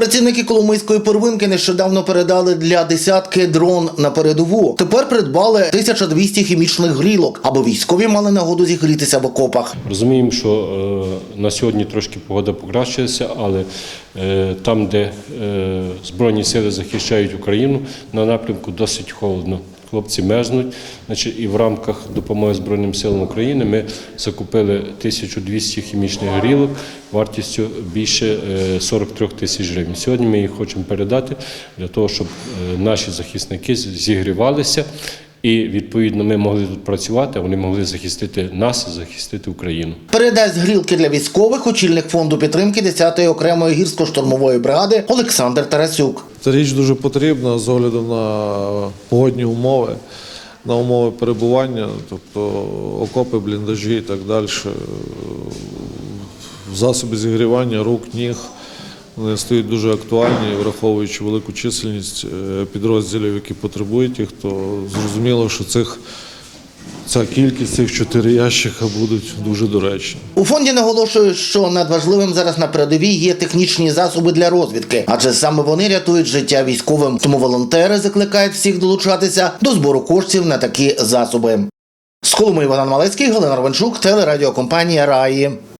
Працівники Коломийської первинки нещодавно передали для десятки дрон на передову. Тепер придбали 1200 хімічних грілок, аби військові мали нагоду зігрітися в окопах. Розуміємо, що е, на сьогодні трошки погода покращилася, але е, там, де е, Збройні сили захищають Україну, на напрямку досить холодно. Хлопці мерзнуть. Значить, і в рамках допомоги Збройним силам України ми закупили 1200 хімічних грілок вартістю більше е, 43 тисяч гривень. Сьогодні ми їх хочемо передати для того, щоб е, наші захисники зігрівалися. І відповідно ми могли тут працювати, вони могли захистити нас, захистити Україну. Передасть грілки для військових очільник фонду підтримки 10-ї окремої гірсько-штурмової бригади Олександр Тарасюк. Ця річ дуже потрібна з огляду на погодні умови, на умови перебування, тобто окопи, бліндажі і так далі. Засоби зігрівання рук, ніг. Вони стають дуже актуальні, враховуючи велику чисельність е, підрозділів, які потребують їх, то зрозуміло, що цих, ця кількість цих чотири ящика будуть дуже доречні. У фонді наголошують, що надважливим зараз на передовій є технічні засоби для розвідки, адже саме вони рятують життя військовим. Тому волонтери закликають всіх долучатися до збору коштів на такі засоби. З Коломиї Іван Малецький, Галина Ровенчук, телерадіокомпанія Раї.